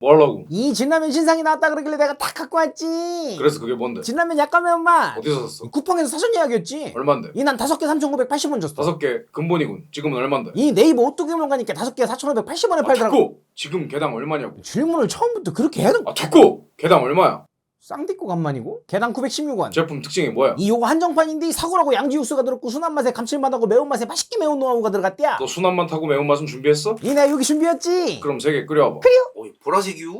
뭐 하려고? 이 진라면 신상이 나왔다 그러길래 내가 딱 갖고 왔지. 그래서 그게 뭔데? 진라면 약간 매운맛. 어디서 샀어? 쿠팡에서 사전 예약이었지. 얼만데? 이 난 다섯 개 3,980원 줬어. 다섯 개 근본이군. 지금은 얼만데? 이 네이버 오뚜기 물 가니까 다섯 개 4,580원에 아, 팔더라고. 듣고 지금 개당 얼마냐고. 질문을 처음부터 그렇게 해도 아 듣고 개당 얼마야? 쌍디코 간만이고 개당 916원. 제품 특징이 뭐야? 이 요거 한정판인데 사골하고 양지 육수가 들었고 순한 맛에 감칠맛하고 매운 맛에 맛있게 매운 노하우가 들어갔대야. 너 순한맛 타고 매운맛은 준비했어? 이 내가 여기 준비했지. 그럼 세 개 끓여와봐. 어이 보라색이요?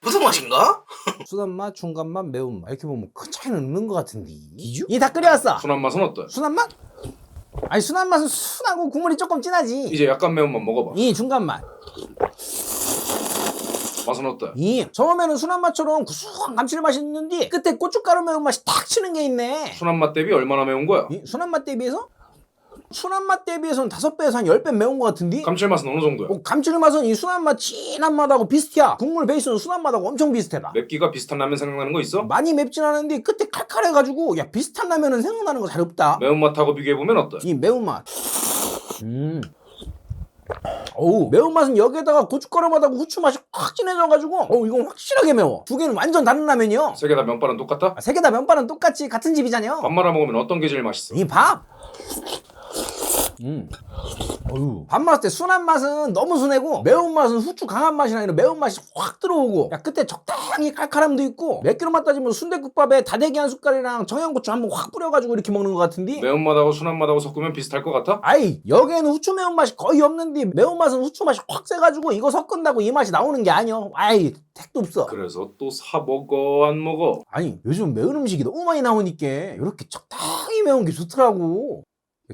무슨 맛인가? 순한 맛, 중간 맛, 매운 맛 이렇게 보면 큰 차이는 없는 것 같은데. 기주? 이 다 끓여왔어. 순한 맛은 어때? 순한 맛? 아니 순한 맛은 순하고 국물이 조금 진하지. 이제 약간 매운맛 먹어봐. 이 중간 맛. 맛은 어때? 이 처음에는 순한 맛처럼 구수한 감칠맛이 있는데 끝에 고춧가루 매운맛이 탁 치는 게 있네. 순한 맛 대비 얼마나 매운 거야? 이 순한 맛 대비해서? 순한 맛 대비해서는 다섯 배에서 한열배 매운 것 같은데? 감칠맛은 어느 정도야? 어, 감칠맛은 이 순한 맛 진한 맛하고 비슷해. 국물 베이스는 순한 맛하고 엄청 비슷해다. 맵기가 비슷한 라면 생각나는 거 있어? 많이 맵진 않은데 끝에 칼칼해가지고 야 비슷한 라면은 생각나는 거 잘 없다. 매운맛하고 비교해보면 어때? 이 매운맛. 음. 어우 매운맛은 여기에다가 고춧가루 맛하고 후추 맛이 확 진해져가지고 어 이건 확실하게 매워. 두 개는 완전 다른 라면이요. 세 개 다 면발은 똑같아? 세개 다 면발은 똑같이 같은 집이잖여. 밥 말아 먹으면 어떤 게 제일 맛있어? 이 밥. 음. 어유. 밥 먹을 때 순한 맛은 너무 순하고 매운 맛은 후추 강한 맛이나 이런 매운 맛이 확 들어오고 야 끝에 적당히 칼칼함도 있고 몇 킬로 맛 따지면 순대국밥에 다대기 한 숟갈이랑 청양고추 한 번 확 뿌려가지고 이렇게 먹는 것 같은데 매운맛하고 순한 맛하고 섞으면 비슷할 것 같아? 아이 여기에는 후추 매운맛이 거의 없는데 매운맛은 후추 맛이 확 세가지고 이거 섞은다고 이 맛이 나오는 게 아니여 아이 택도 없어 그래서 또 사 먹어 안 먹어? 아니 요즘 매운 음식이 너무 많이 나오니까 이렇게 적당히 매운 게 좋더라고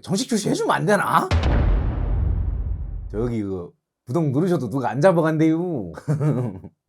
정식 출시 해주면 안 되나? 저기 그 부동 누르셔도 누가 안 잡아간대요